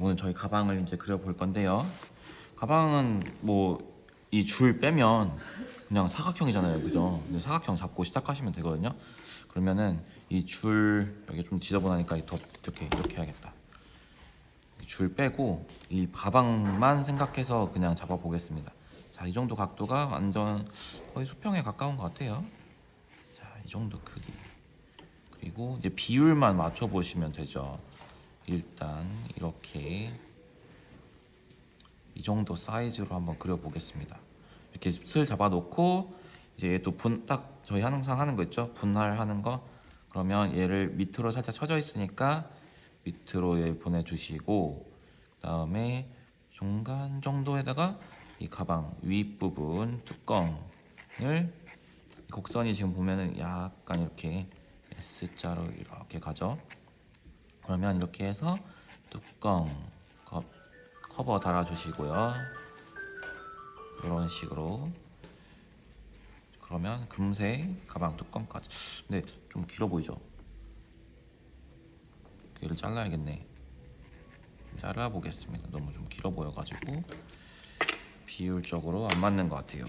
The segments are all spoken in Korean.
오늘 저희 가방을 이제 그려볼 건데요. 가방은 뭐 이 줄 빼면 그냥 사각형이잖아요, 그죠? 근데 사각형 잡고 시작하시면 되거든요. 그러면은 이 줄 여기 좀 지저분하니까 더 이렇게 이렇게 해야겠다. 이줄 빼고 이 가방만 생각해서 그냥 잡아 보겠습니다. 자, 이 정도 각도가 완전 거의 수평에 가까운 것 같아요. 자, 이 정도 크기. 그리고 이제 비율만 맞춰 보시면 되죠. 일단 이렇게 이 정도 사이즈로 한번 그려 보겠습니다. 이렇게 슬 잡아 놓고 이제 또 분 딱 저희 항상 하는 거 있죠? 분할하는 거. 그러면 얘를 밑으로 살짝 쳐져 있으니까 밑으로 얘 보내 주시고 그다음에 중간 정도에다가 이 가방 윗부분 뚜껑을 이 곡선이 지금 보면은 약간 이렇게 S자로 이렇게 가죠. 그러면 이렇게 해서 뚜껑 컵, 커버 달아주시고요. 이런 식으로 그러면 금세 가방 뚜껑까지. 근데 좀 길어 보이죠? 얘를 잘라야겠네. 잘라 보겠습니다. 너무 좀 길어 보여가지고 비율적으로 안 맞는 것 같아요.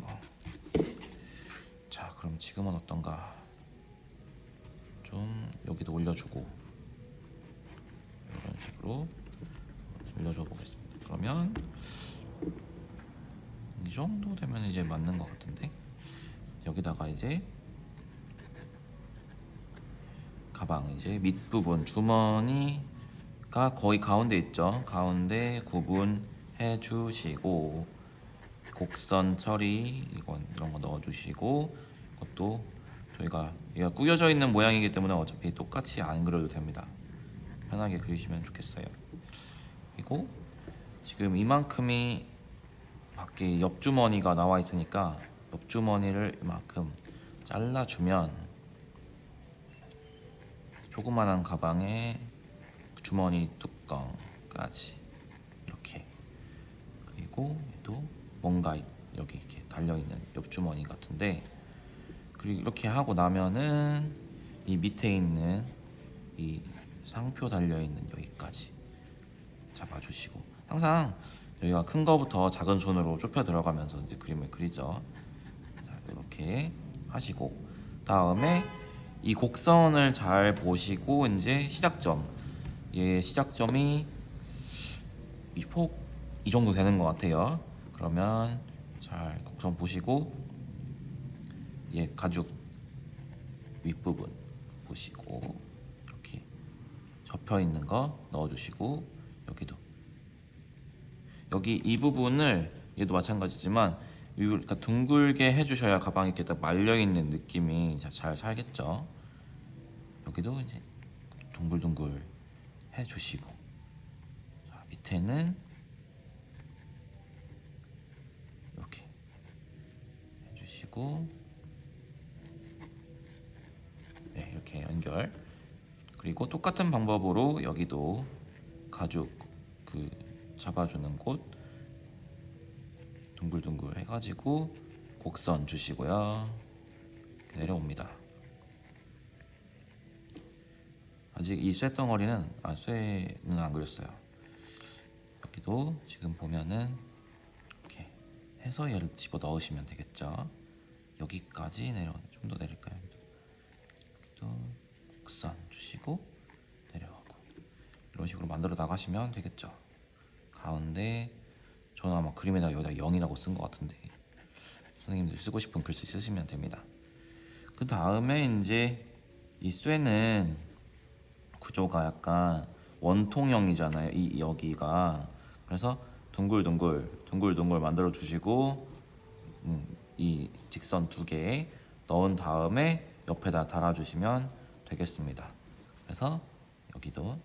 자, 그럼 지금은 어떤가? 좀 여기도 올려주고 이런 식으로 올려줘 보겠습니다. 그러면 이 정도 되면 이제 맞는 것 같은데 여기다가 이제 가방 이제 밑부분 주머니가 거의 가운데 있죠. 가운데 구분해 주시고 곡선 처리 이건 이런 거 넣어 주시고 이것도 저희가 얘가 꾸겨져 있는 모양이기 때문에 어차피 똑같이 안 그려도 됩니다. 편하게 그리시면 좋겠어요. 그리고 지금 이만큼이 밖에 옆주머니가 나와 있으니까 옆주머니를 이만큼 잘라주면 조그만한 가방에 주머니 뚜껑까지 이렇게 그리고 또 뭔가 여기 이렇게 달려있는 옆주머니 같은데 그리고 이렇게 하고 나면은 이 밑에 있는 이 상표 달려있는 여기까지 잡아주시고 항상 여기가 큰 거부터 작은 손으로 좁혀 들어가면서 이제 그림을 그리죠. 자, 이렇게 하시고 다음에 이 곡선을 잘 보시고 이제 시작점 얘 시작점이 이 폭 이 정도 되는 것 같아요. 그러면 잘 곡선 보시고 얘 가죽 윗부분 보시고 접혀 있는 거 넣어주시고 여기도. 여기 이 부분을 얘도 마찬가지지만 위- 그러니까 둥글게 해주셔야 가방이 이렇게 딱 말려 있는 느낌이 자- 잘 살겠죠. 여기도 이제 둥글둥글 해주시고. 자, 밑에는 이렇게 해주시고. 네 이렇게 연결 그리고 똑같은 방법으로 여기도 가죽 그 잡아주는 곳 둥글둥글 해가지고 곡선 주시고요. 내려옵니다. 아직 이 쇠덩어리는 아 쇠는 안 그렸어요. 여기도 지금 보면은 이렇게 해서 얘를 집어 넣으시면 되겠죠. 여기까지 내려 좀 더 내릴까요? 여기도 곡선 주시고 내려가고 이런 식으로 만들어 나가시면 되겠죠 가운데 저는 아마 그림에다 여기다 0이라고 쓴 것 같은데 선생님들 쓰고 싶은 글씨 쓰시면 됩니다. 그 다음에 이제 이 쇠는 구조가 약간 원통형이잖아요. 이 여기가 그래서 둥글둥글 둥글둥글 만들어 주시고 음, 이 직선 두 개 넣은 다음에 옆에다 달아주시면 되겠습니다. 그래서 여기도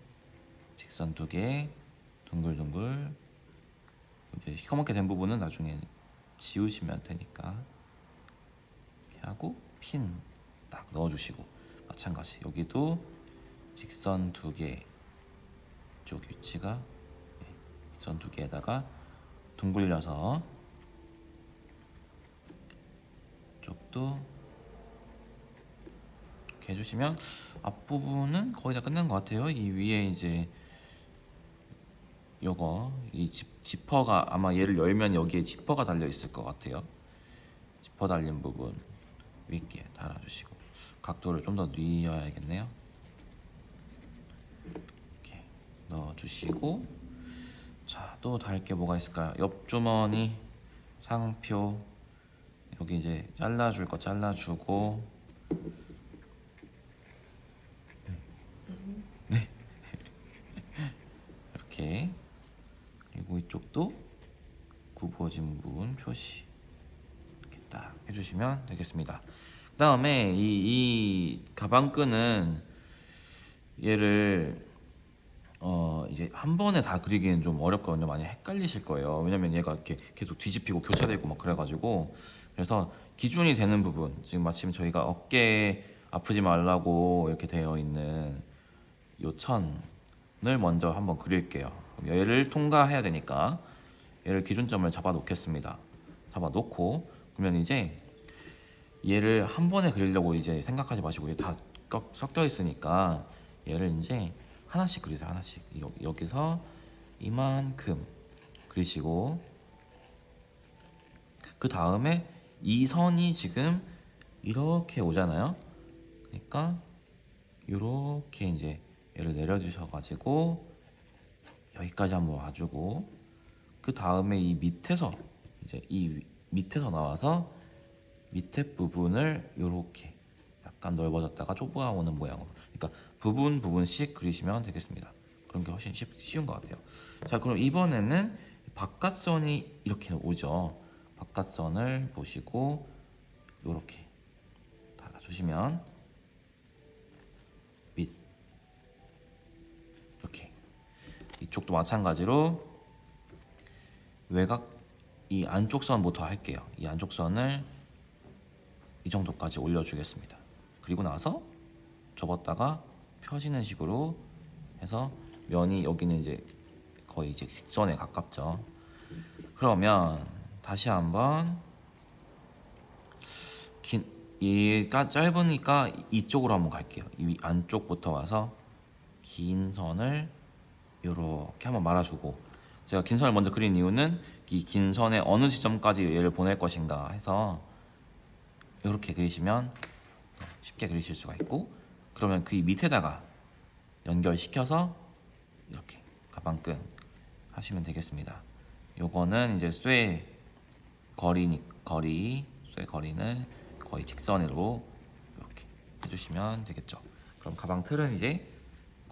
직선 두 개 둥글둥글 이제 시커멓게 된 부분은 나중에 지우시면 되니까 이렇게 하고 핀 딱 넣어주시고 마찬가지. 여기도 직선 두개쪽 위치가 네, 직선 두 개에다가 둥글려서 쪽도 이렇게 해주시면 앞부분은 거의 다 끝난 것 같아요 이 위에 이제 요거 이 지, 지퍼가 아마 얘를 열면 여기에 지퍼가 달려 있을 것 같아요. 지퍼 달린 부분 위에 달아주시고 각도를 좀 더 뉘어야겠네요. 이렇게 넣어주시고 자 또 달 게 뭐가 있을까요? 옆 주머니 상표 여기 이제 잘라줄 거 잘라주고 네 이렇게 이쪽도 굽어진 부분 표시 이렇게 딱 해주시면 되겠습니다. 그 다음에 이, 이 가방끈은 얘를 어 이제 한 번에 다 그리기는 좀 어렵거든요. 많이 헷갈리실 거예요. 왜냐면 얘가 이렇게 계속 뒤집히고 교차되고 막 그래가지고 그래서 기준이 되는 부분 지금 마침 저희가 어깨 아프지 말라고 이렇게 되어 있는 요 천을 먼저 한번 그릴게요. 얘를 통과해야 되니까 얘를 기준점을 잡아 놓겠습니다. 잡아 놓고 그러면 이제 얘를 한 번에 그리려고 이제 생각하지 마시고 얘 다 섞여 있으니까 얘를 이제 하나씩 그리세요. 하나씩 여, 여기서 이만큼 그리시고 그 다음에 이 선이 지금 이렇게 오잖아요. 그러니까 이렇게 이제 얘를 내려주셔가지고 여기까지 한번 와주고 그 다음에 이 밑에서 이제 이 위- 밑에서 나와서 밑에 부분을 이렇게 약간 넓어졌다가 좁아오는 모양으로 그러니까 부분 부분씩 그리시면 되겠습니다. 그런 게 훨씬 쉽, 쉬운 것 같아요. 자 그럼 이번에는 바깥선이 이렇게 오죠. 바깥선을 보시고 이렇게 달아주시면 이쪽도 마찬가지로 외곽 이 안쪽 선부터 할게요. 이 안쪽 선을 이 정도까지 올려주겠습니다. 그리고 나서 접었다가 펴지는 식으로 해서 면이 여기는 이제 거의 이제 직선에 가깝죠. 그러면 다시 한번 긴 얘가 짧으니까 이쪽으로 한번 갈게요. 이 안쪽부터 와서 긴 선을 이렇게 한번 말아주고 제가 긴 선을 먼저 그린 이유는 이 긴 선의 어느 지점까지 얘를 보낼 것인가 해서 이렇게 그리시면 쉽게 그리실 수가 있고 그러면 그 밑에다가 연결시켜서 이렇게 가방끈 하시면 되겠습니다. 요거는 이제 쇠 거리 거리 쇠 거리는 거의 직선으로 이렇게 해주시면 되겠죠. 그럼 가방 틀은 이제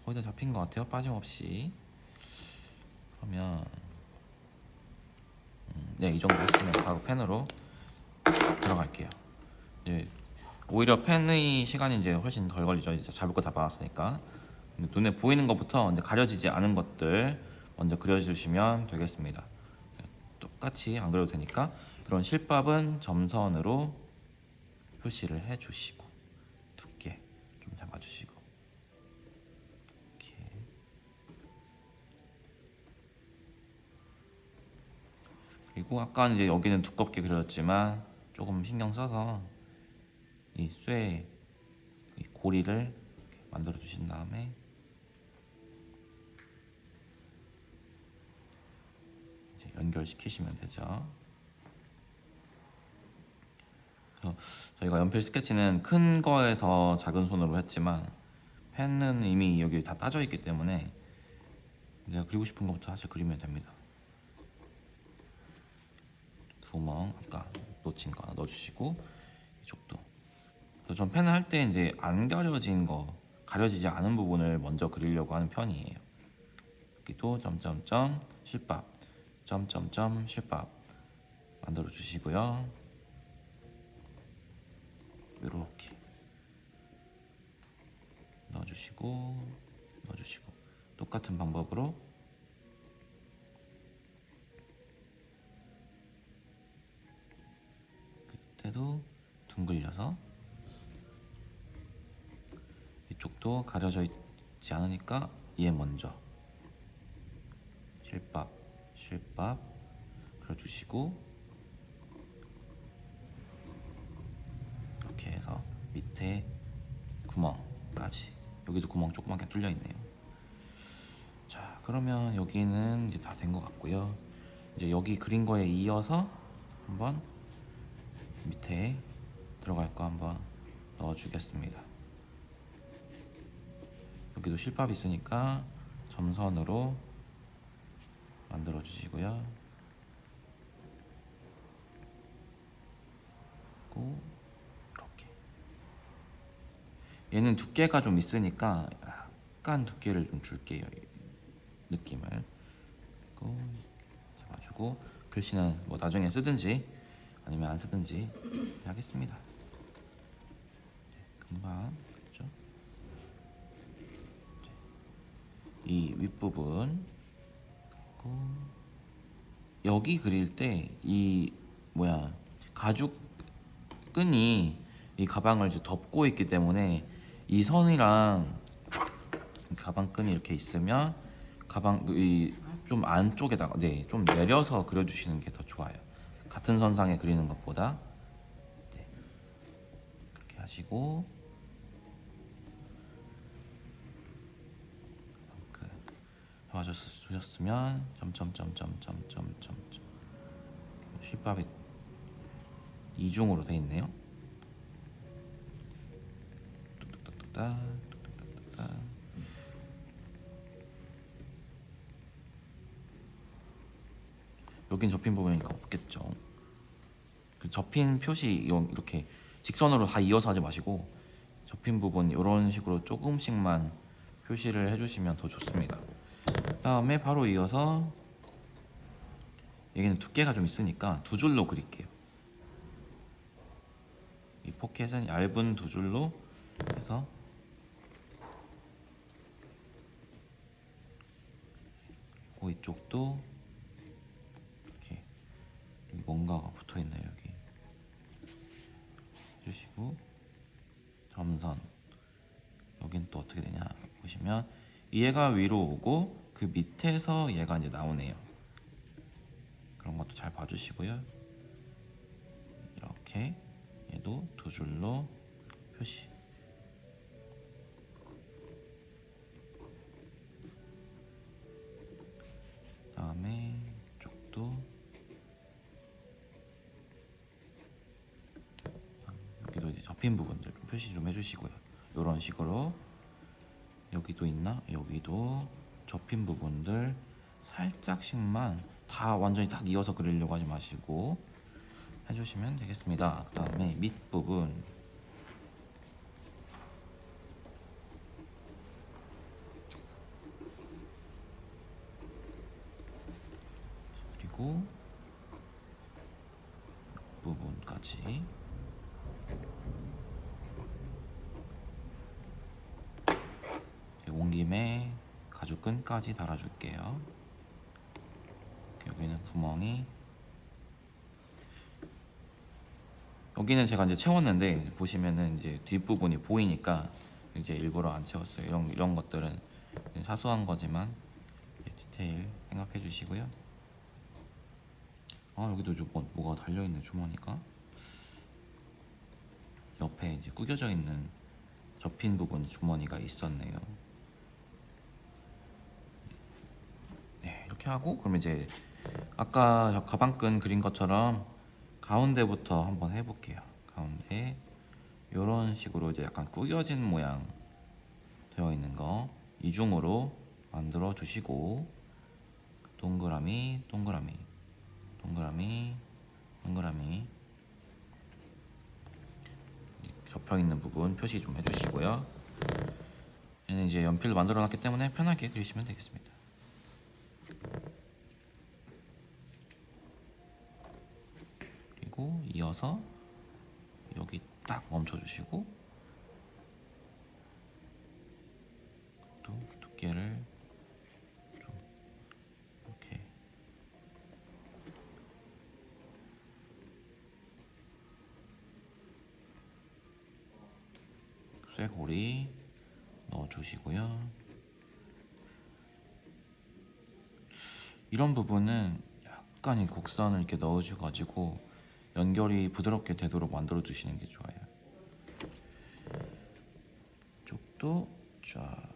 거의 다 잡힌 것 같아요. 빠짐없이. 그러면 음, 네, 이 정도 했으면 바로 펜으로 들어갈게요. 이제 오히려 펜의 시간이 이제 훨씬 덜 걸리죠. 이제 잡을 거다 받았으니까. 근데 눈에 보이는 것부터 이제 가려지지 않은 것들 먼저 그려주시면 되겠습니다. 똑같이 안 그려도 되니까 이런 실밥은 점선으로 표시를 해주시고 그리고 아까 이제 여기는 두껍게 그려졌지만 조금 신경 써서 이쇠이 고리를 만들어 주신 다음에 이제 연결시키시면 되죠. 저희가 연필 스케치는 큰 거에서 작은 손으로 했지만 펜은 이미 여기 다 따져 있기 때문에 내가 그리고 싶은 것부터 사실 그리면 됩니다. 구멍 아까 놓친 거 하나 넣어주시고 이쪽도 그래서 전 펜을 할 때 이제 안 가려진 거 가려지지 않은 부분을 먼저 그리려고 하는 편이에요. 여기도 점점점 실밥 점점점 실밥 만들어 주시고요. 이렇게 넣어주시고 넣어주시고 똑같은 방법으로 때도 둥글려서 이쪽도 가려져 있지 않으니까 얘 먼저 실밥 실밥 그려주시고 이렇게 해서 밑에 구멍까지 여기도 구멍 조그맣게 뚫려 있네요. 자 그러면 여기는 이제 다 된 것 같고요. 이제 여기 그린 거에 이어서 한번 밑에 들어갈 거 한번 넣어주겠습니다. 여기도 실밥 있으니까 점선으로 만들어 주시고요. 이렇게 얘는 두께가 좀 있으니까 약간 두께를 좀 줄게요. 느낌을 잡아주고 글씨는 뭐 나중에 쓰든지 아니면 안 쓰든지 하겠습니다. 네, 금방 그죠? 이 윗부분 그리고 여기 그릴 때 이 뭐야 가죽 끈이 이 가방을 이제 덮고 있기 때문에 이 선이랑 가방 끈이 이렇게 있으면 가방 이 좀 안쪽에다가 네 좀 내려서 그려주시는 게 더 좋아요. 같은 선상에 그리는 것보다 네, 그렇게 하시고 그 해주셨으면 점점점점점점점 실밥이 이중으로 돼 있네요. 뚝뚝뚝뚝딱. 여긴 접힌 부분이니까 없겠죠. 그 접힌 표시 이- 이렇게 직선으로 다 이어서 하지 마시고 접힌 부분 이런 식으로 조금씩만 표시를 해주시면 더 좋습니다. 다음에 바로 이어서 여기는 두께가 좀 있으니까 두 줄로 그릴게요. 이 포켓은 얇은 두 줄로 해서 그 이쪽도 이렇게 여기 뭔가가 붙어 있네요 여기. 해주시고 점선. 여긴 또 어떻게 되냐 보시면 얘가 위로 오고 그 밑에서 얘가 이제 나오네요. 그런 것도 잘 봐주시고요. 이렇게 얘도 두 줄로 표시 접힌 부분들 좀 표시 좀 해주시고요. 이런 식으로 여기도 있나? 여기도 접힌 부분들 살짝씩만 다 완전히 딱 이어서 그리려고 하지 마시고 해주시면 되겠습니다. 그 다음에 밑부분. 그리고 부분까지 김에 가죽끈까지 달아줄게요. 여기는 구멍이 여기는 제가 이제 채웠는데 보시면은 이제 뒷부분이 보이니까 이제 일부러 안 채웠어요. 이런 이런 것들은 사소한 거지만 디테일 생각해 주시고요. 아 여기도 좀 뭐, 뭐가 달려 있네 주머니가. 옆에 이제 구겨져 있는 접힌 부분 주머니가 있었네요. 네 이렇게 하고 그럼 이제 아까 가방끈 그린 것처럼 가운데부터 한번 해볼게요. 가운데 이런 식으로 이제 약간 구겨진 모양 되어 있는 거 이중으로 만들어 주시고 동그라미 동그라미 동그라미 동그라미 접혀 있는 부분 표시 좀 해주시고요. 얘는 이제 연필로 만들어 놨기 때문에 편하게 그리시면 되겠습니다. 그리고 이어서 여기 딱 멈춰 주시고 또 두께를 좀 이렇게 쇠고리 넣어 주시고요. 이런 부분은 약간 이 곡선을 이렇게 넣어주가지고 연결이 부드럽게 되도록 만들어 주시는 게 좋아요. 쪽도 쫙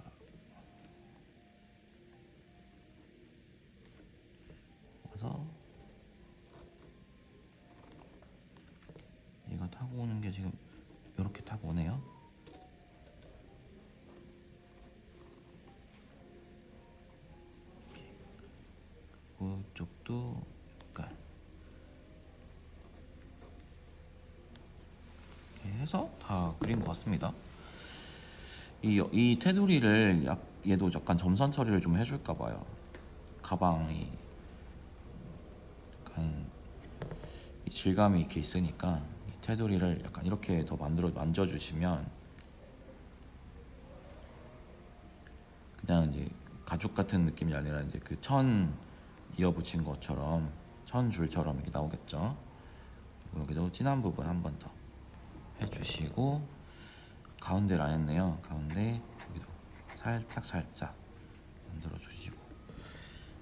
얘가 타고 오는 게 지금 이렇게 타고 오네요. 그쪽도 약간 이렇게 해서 다 그린 것 같습니다. 이, 이 테두리를 약, 얘도 약간 점선 처리를 좀 해줄까 봐요. 가방이 약간 이 질감이 이렇게 있으니까 이 테두리를 약간 이렇게 더 만들어 만져주시면 그냥 이제 가죽 같은 느낌이 아니라 이제 그 천 이어 붙인 것처럼 천 줄처럼 이렇게 나오겠죠. 여기도 진한 부분 한 번 더 해주시고 가운데를 안 했네요. 가운데 여기도 살짝 살짝 만들어 주시고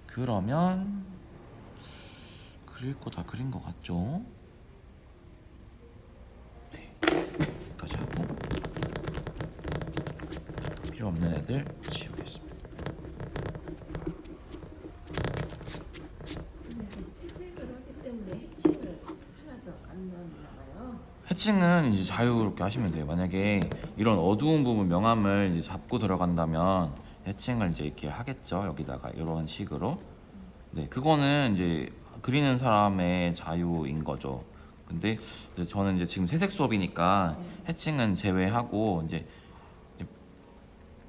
그러면 그릴 거 다 그린 것 같죠? 네, 여기까지 하고 필요 없는 애들 지우겠습니다. 근데 채색을 하기 때문에 해칭을 하나도 안 넣었나 해칭은 이제 자유롭게 하시면 돼요. 만약에 이런 어두운 부분 명암을 잡고 들어간다면 해칭을 이제 이렇게 하겠죠. 여기다가 이런 식으로. 네, 그거는 이제 그리는 사람의 자유인 거죠. 근데 이제 저는 이제 지금 새색 수업이니까 해칭은 제외하고 이제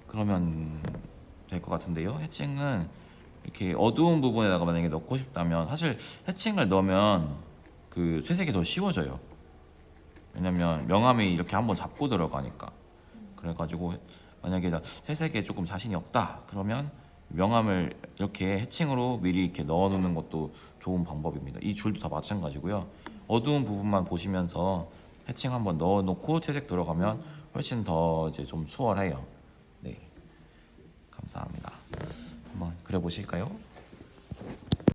그러면 될 것 같은데요. 해칭은 이렇게 어두운 부분에다가 만약에 넣고 싶다면 사실 해칭을 넣으면 그 쇠색이 더 쉬워져요. 왜냐면 명암이 이렇게 한번 잡고 들어가니까. 그래가지고 만약에 나 새색에 조금 자신이 없다 그러면 명암을 이렇게 해칭으로 미리 이렇게 넣어놓는 것도 좋은 방법입니다. 이 줄도 다 마찬가지고요. 어두운 부분만 보시면서 해칭 한번 넣어놓고 채색 들어가면 훨씬 더 이제 좀 수월해요. 네. 감사합니다. 한번 그려보실까요?